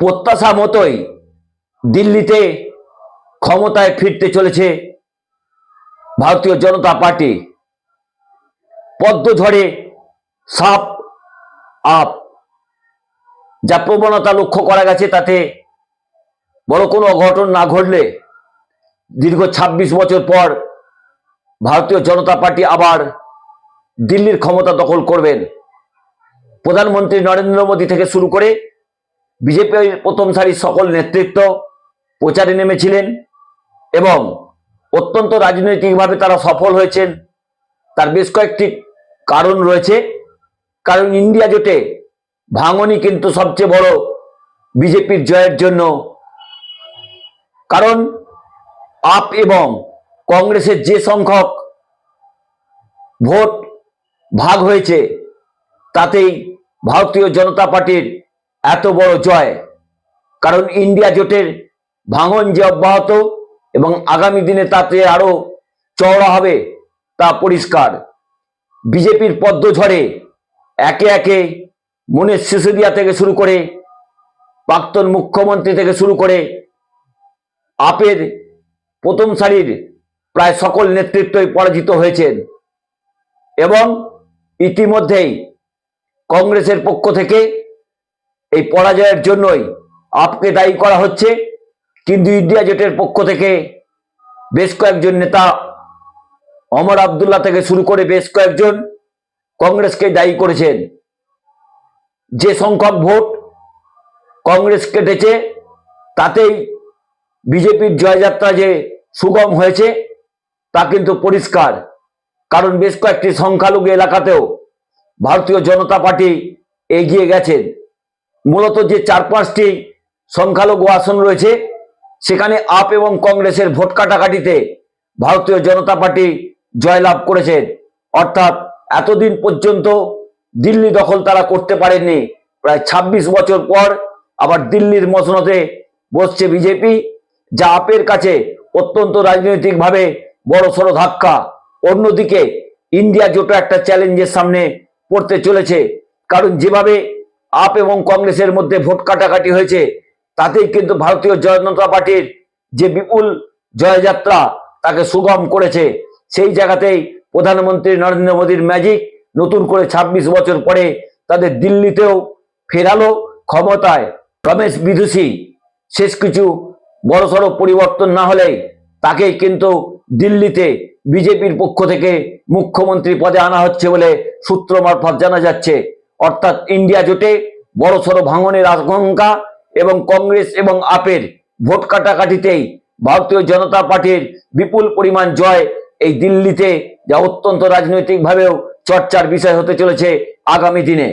প্রত্যাশা মতোই দিল্লিতে ক্ষমতায় ফিরতে চলেছে ভারতীয় জনতা পার্টি। পদ্ম ঝড়ে সাপ আপ। যা প্রবণতা লক্ষ্য করা গেছে তাতে বড় কোনো অঘটন না ঘটলে দীর্ঘ ২৬ বছর পর ভারতীয় জনতা পার্টি আবার দিল্লির ক্ষমতা দখল করবেন। প্রধানমন্ত্রী নরেন্দ্র মোদী থেকে শুরু করে বিজেপির প্রথম সারির সকল নেতৃত্ব প্রচারে নেমেছিলেন এবং অত্যন্ত রাজনৈতিকভাবে তারা সফল হয়েছেন। তার বেশ কয়েকটি কারণ রয়েছে। কারণ ইন্ডিয়া জোটে ভাঙনই কিন্তু সবচেয়ে বড় বিজেপির জয়ের জন্য। কারণ আপ এবং কংগ্রেসের যে সংখ্যক ভোট ভাগ হয়েছে, তাতেই ভারতীয় জনতা পার্টির এত বড় জয়। কারণ ইন্ডিয়া জোটের ভাঙন যে অব্যাহত এবং আগামী দিনে তাতে আরও চওড়া হবে তা পরিষ্কার। বিজেপির পদ্মঝড়ে একে একে মনের সিসোদিয়া থেকে শুরু করে, প্রাক্তন মুখ্যমন্ত্রী থেকে শুরু করে, আপের প্রথম সারির প্রায় সকল নেতৃত্বই পরাজিত হয়েছেন। এবং ইতিমধ্যেই কংগ্রেসের পক্ষ থেকে এই পরাজয়ের জন্যই আপকে দায়ী করা হচ্ছে। কিন্তু ইন্ডিয়া জোটের পক্ষ থেকে বেশ কয়েকজন নেতা, অমর আবদুল্লাহ থেকে শুরু করে বেশ কয়েকজন কংগ্রেসকে দায়ী করেছেন। যে সংখ্যক ভোট কংগ্রেস কেটেছে তাতেই বিজেপির জয়যাত্রা যে সুগম হয়েছে, তা কিন্তু পরিষ্কার। কারণ বেশ কয়েকটি সংখ্যালঘু এলাকাতেও ভারতীয় জনতা পার্টি এগিয়ে গেছেন। মূলত যে চার পাঁচটি সংখ্যালঘু আসন রয়েছে, সেখানে আপ এবং কংগ্রেসের ভোট কাটাকাটিতে ভারতীয় জনতা পার্টি জয়লাভ করেছেন অর্থাৎ এতদিন পর্যন্ত দিল্লি দখল তারা করতে পারেননি। প্রায় ২৬ বছর পর আবার দিল্লির মসনদে বসছে বিজেপি, যা আপের কাছে অত্যন্ত রাজনৈতিকভাবে বড় সড়ো ধাক্কা। অন্যদিকে ইন্ডিয়া জোটো একটা চ্যালেঞ্জের সামনে পড়তে চলেছে। কারণ যেভাবে আপ এবং কংগ্রেসের মধ্যে ভোট কাটাকাটি হয়েছে। তাতেই কিন্তু ভারতীয় জনতা পার্টির যে বিপুল জয়যাত্রা তাকে সুগম করেছে। সেই জায়গাতেই প্রধানমন্ত্রী নরেন্দ্র মোদীর ম্যাজিক নতুন করে ২৬ বছর পরে তাদের দিল্লিতেও ফেরালো ক্ষমতায়। রমেশ বিদুষী, শেষ কিছু বড়সড় পরিবর্তন না হলেই তাকেই কিন্তু দিল্লিতে বিজেপির পক্ষ থেকে মুখ্যমন্ত্রী পদে আনা হচ্ছে বলে সূত্র মারফত জানা যাচ্ছে। অর্থাৎ ইন্ডিয়া জোটে বড়সড় ভাঙনের আশঙ্কা এবং কংগ্রেস এবং আপের ভোট কাটাকাটিতেই ভারতীয় জনতা পার্টির বিপুল পরিমাণ জয় এই দিল্লিতে, যা অত্যন্ত রাজনৈতিকভাবেও চর্চার বিষয় হতে চলেছে আগামী দিনে।